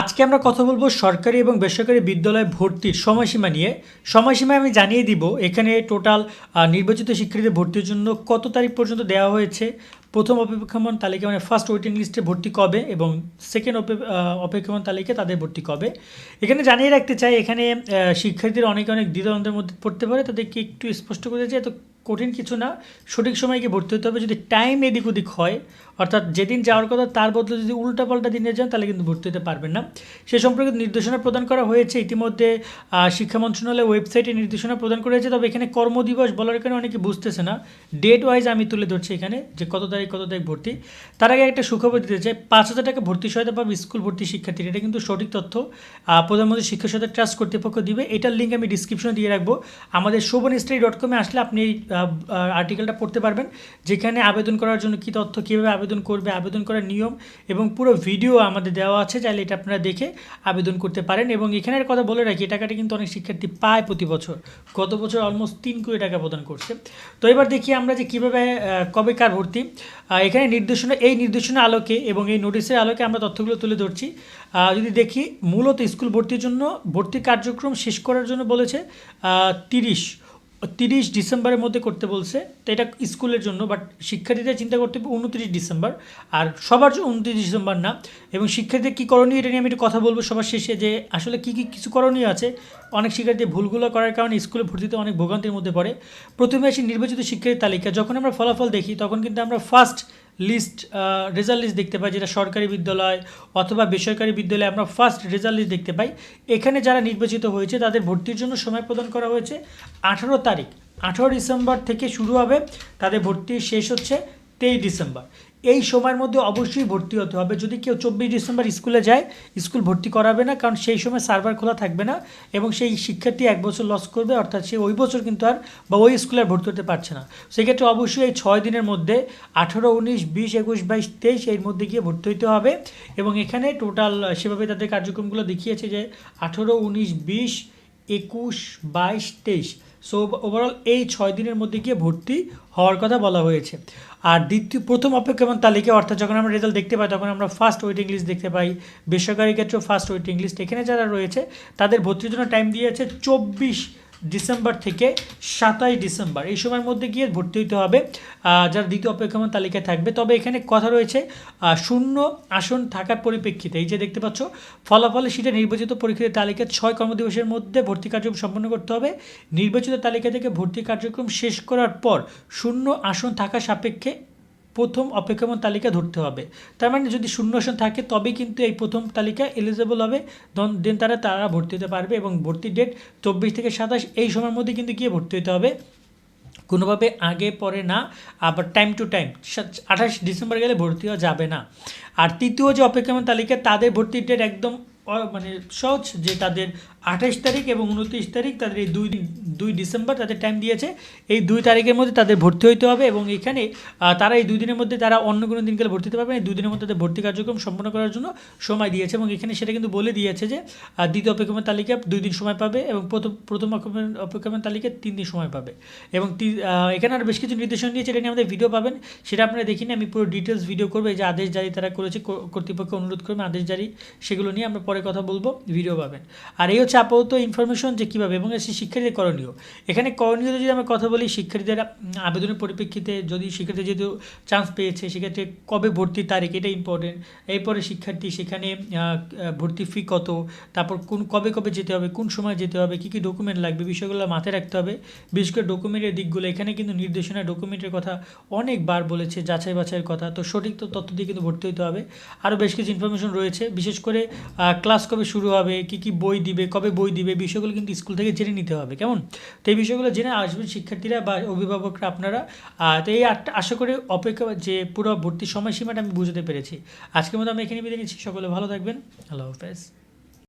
আজকে আমরা কথা বলব সরকারি এবং বেসরকারি বিদ্যালয়ে ভর্তির সময়সীমা নিয়ে। সময়সীমা আমি জানিয়ে দিব, এখানে টোটাল নির্বাচিত শিক্ষার্থীদের ভর্তির জন্য কত তারিখ পর্যন্ত দেওয়া হয়েছে। প্রথম অপেক্ষামান তালিকা মানে ফার্স্ট ওয়েটিং লিস্টে ভর্তি কবে এবং সেকেন্ড অপেক্ষামান তালিকা তাদের ভর্তি কবে। এখানে জানিয়ে রাখতে চাই, এখানে শিক্ষার্থীরা অনেক অনেক দ্বিধাদ্বন্দ্বের মধ্যে পড়তে পারে, তাদেরকে একটু স্পষ্ট করে চাই এত কঠিন কিছু না, সঠিক সময় গিয়ে ভর্তি হতে হবে। যদি টাইম এদিক ওদিক হয়, অর্থাৎ যেদিন যাওয়ার কথা তার বদলে যদি উল্টাপাল্টা দিনে যান, তাহলে কিন্তু ভর্তি হতে পারবেন না। সে সম্পর্কে নির্দেশনা প্রদান করা হয়েছে। ইতিমধ্যে শিক্ষা মন্ত্রণালয় ওয়েবসাইটে নির্দেশনা প্রদান করা হয়েছে। তবে এখানে কর্মদিবস বলার কারণে অনেকে বুঝতেছে না। ডেট ওয়াইজ আমি তুলে ধরছি এখানে যে কত তারিখ কত তারিখ ভর্তি। তার আগে একটা সুখবর দিতে চাই। পাঁচ হাজার টাকা ভর্তি সহায়তা পাবে স্কুল ভর্তি শিক্ষার্থীরা। এটা কিন্তু সঠিক তথ্য। প্রধানমন্ত্রী শিক্ষা সহায়তা ট্রাস্ট কর্তৃপক্ষ দিবে। এটার লিঙ্ক আমি ডিসক্রিপশনে দিয়ে রাখব। আমাদের শোভন স্টাডি ডট কমে আসলে আপনি আর্টিকেলটা পড়তে পারবেন, যেখানে আবেদন করার জন্য কী তথ্য কীভাবে আবেদন করবে, আবেদন করার নিয়ম এবং পুরো ভিডিও আমাদের দেওয়া আছে, চাইলে এটা আপনারা দেখে আবেদন করতে পারেন এবং এখানের কথা বলে রাখি, এই টাকাটা কিন্তু অনেক শিক্ষার্থী পায় প্রতি বছর। গত বছর অলমোস্ট তিন কোটি টাকা প্রদান করছে। তো এবার দেখি আমরা যে কীভাবে কবে কার ভর্তি। এখানে নির্দেশনা, এই নির্দেশনা আলোকে এবং এই নোটিশের আলোকে আমরা তথ্যগুলো তুলে ধরছি। যদি দেখি, মূলত স্কুল ভর্তির জন্য ভর্তি কার্যক্রম শেষ করার জন্য বলেছে তিরিশ। তিরিশ ডিসেম্বরের মধ্যে করতে বলছে, তো এটা স্কুলের জন্য বাট শিক্ষার্থীদের চিন্তা করতে হবে উনত্রিশ ডিসেম্বর, আর সবার জন্য উনত্রিশ ডিসেম্বর না, এবং শিক্ষার্থীদের কী করণীয় এটা নিয়ে আমি একটু কথা বলব সবার শেষে, যে আসলে কী কী কিছু করণীয় আছে, অনেক শিক্ষার্থী ভুলগুলো করার কারণে স্কুলে ভর্তিতে অনেক ভোগান্তির মধ্যে পড়ে। প্রথমে আসি নির্বাচিত শিক্ষার্থীর তালিকা, যখন আমরা ফলাফল দেখি, তখন কিন্তু আমরা ফার্স্ট লিস্ট রেজাল্ট লিস্ট দেখতে পাই, যেটা সরকারি বিদ্যালয় অথবা বেসরকারি বিদ্যালয়ে আমরা ফার্স্ট রেজাল্ট লিস্ট দেখতে পাই। এখানে যারা নির্বাচিত হয়েছে, তাদের ভর্তির জন্য সময় প্রদান করা হয়েছে আঠারো তারিখ। আঠারো ডিসেম্বর থেকে শুরু হবে, তাদের ভর্তি শেষ হচ্ছে তেইশ ডিসেম্বর। এই সময়ের মধ্যে অবশ্যই ভর্তি হতে হবে। যদি কেউ চব্বিশ ডিসেম্বর স্কুলে যায়, স্কুল ভর্তি করাবে না, কারণ সেই সময় সার্ভার খোলা থাকবে না এবং সেই শিক্ষার্থী এক বছর লস করবে, অর্থাৎ সে ওই বছর কিন্তু আর বা ওই স্কুলে ভর্তি হতে পারছে না। সেক্ষেত্রে অবশ্যই এই ছয় দিনের মধ্যে আঠারো, উনিশ, বিশ, একুশ, বাইশ, তেইশ এর মধ্যে গিয়ে ভর্তি হতে হবে এবং এখানে টোটাল সেভাবে তাদের কার্যক্রমগুলো দেখিয়েছে যে আঠারো, উনিশ, বিশ, একুশ, বাইশ, তেইশ সো ওভারঅল এই ছয় দিনের মধ্যে গিয়ে ভর্তি হওয়ার কথা বলা হয়েছে। আর দ্বিতীয়, প্রথম অপেক্ষমান তালিকা, অর্থাৎ যখন আমরা রেজাল্ট দেখতে পাই, তখন আমরা ফার্স্ট ওয়েটিং লিস্ট দেখতে পাই। বেসরকারি ক্ষেত্রেও ফার্স্ট ওয়েটিং লিস্ট এখানে যারা রয়েছে, তাদের ভর্তির জন্য টাইম দিয়েছে চব্বিশ ডিসেম্বর থেকে সাতাশ ডিসেম্বর। এই সময়ের মধ্যে গিয়ে ভর্তি হতে হবে যারা দ্বিতীয় অপেক্ষমান তালিকায় থাকবে। তবে এখানে কথা রয়েছে শূন্য আসন থাকার পরিপ্রেক্ষিতে। এই যে দেখতে পাচ্ছ, ফলাফলে সেটা নির্বাচিত পরীক্ষার তালিকা ছয় কর্মদিবসের মধ্যে ভর্তি কার্যক্রম সম্পন্ন করতে হবে। নির্বাচিত তালিকা থেকে ভর্তি কার্যক্রম শেষ করার পর শূন্য আসন থাকা সাপেক্ষে প্রথম অপেক্ষমান তালিকা ধরতে হবে। তার মানে যদি শূন্য আসন থাকে, তবেই কিন্তু এই প্রথম তালিকা এলিজেবল হবে। দেন তারা তারা ভর্তি হতে পারবে এবং ভর্তির ডেট চব্বিশ থেকে সাতাশ এই সময়ের মধ্যে কিন্তু গিয়ে ভর্তি হতে হবে। কোনোভাবে আগে পরে না, আবার টাইম টু টাইম আঠাশ ডিসেম্বর গেলে ভর্তি হওয়া যাবে না। আর তৃতীয় যে অপেক্ষমান তালিকা, তাদের ভর্তির ডেট একদম মানে সহজ যে তাদের আঠাশ তারিখ এবং উনত্রিশ তারিখ তাদের এই দুই দুই ডিসেম্বর তাদের টাইম দিয়েছে। এই দুই তারিখের মধ্যে তাদের ভর্তি হইতে হবে এবং এখানে তারা এই দুই দিনের মধ্যে তারা অন্য কোনো দিন গেলে ভর্তি হতে পারবে। এই দুই দিনের মধ্যে তাদের ভর্তি কার্যক্রম সম্পন্ন করার জন্য সময় দিয়েছে এবং এখানে সেটা কিন্তু বলে দিয়েছে যে দ্বিতীয় অপেক্ষমান তালিকা দুই দিন সময় পাবে এবং প্রথম প্রথম অপেক্ষমান তালিকা তিন দিন সময় পাবে। এবং এখানে আরও বেশ কিছু নির্দেশনা দিয়েছে, এটা নিয়ে আমাদের ভিডিও পাবেন। সেটা আপনারা দেখিনি আমি পুরো ডিটেলস ভিডিও করব। যে আদেশ জারি তারা করেছে কর্তৃপক্ষ অনুরোধ করবে, আদেশ জারি, সেগুলো নিয়ে আমরা পরে কথা বলব ভিডিও পাবেন। আর এই হচ্ছে আপাতত ইনফরমেশন যে কীভাবে, এবং এসে শিক্ষার্থীদের করণীয়। এখানে করণীয় যদি আমরা কথা বলি, শিক্ষার্থীদের আবেদনের পরিপ্রেক্ষিতে যদি শিক্ষার্থী যেহেতু চান্স পেয়েছে, সেক্ষেত্রে কবে ভর্তির তারিখ, এটা ইম্পর্টেন্ট এরপরে শিক্ষার্থী সেখানে ভর্তি ফি কত, তারপর কোন, কবে কবে যেতে হবে, কোন সময় যেতে হবে, কী কী ডকুমেন্ট লাগবে, বিষয়গুলো মাথায় রাখতে হবে। বিশেষ করে ডকুমেন্টের দিকগুলো, এখানে কিন্তু নির্দেশনা ডকুমেন্টের কথা অনেকবার বলেছে, যাচাই বাছাইয়ের কথা। তো সঠিক তো তথ্য দিয়ে কিন্তু ভর্তি হতে হবে। আরও বেশ কিছু ইনফরমেশন রয়েছে, বিশেষ করে ক্লাস কবে শুরু হবে? কি কি বই দিবে? কবে বই দিবে? বিষয়গুলো কিন্তু স্কুল থেকে জেনে নিতে হবে, কেমন? তো এই বিষয়গুলো জেনে আসবেন শিক্ষার্থীরা বা অভিভাবকরা আপনারা। তো এই আশা করে অপেক্ষা যে পুরো ভর্তির সময়সীমাটা আমি বুঝতে পেরেছি। আজকের মতো আমি এখানে বিদায় নিচ্ছি। সকলে ভালো থাকবেন। আল্লাহ হাফেজ।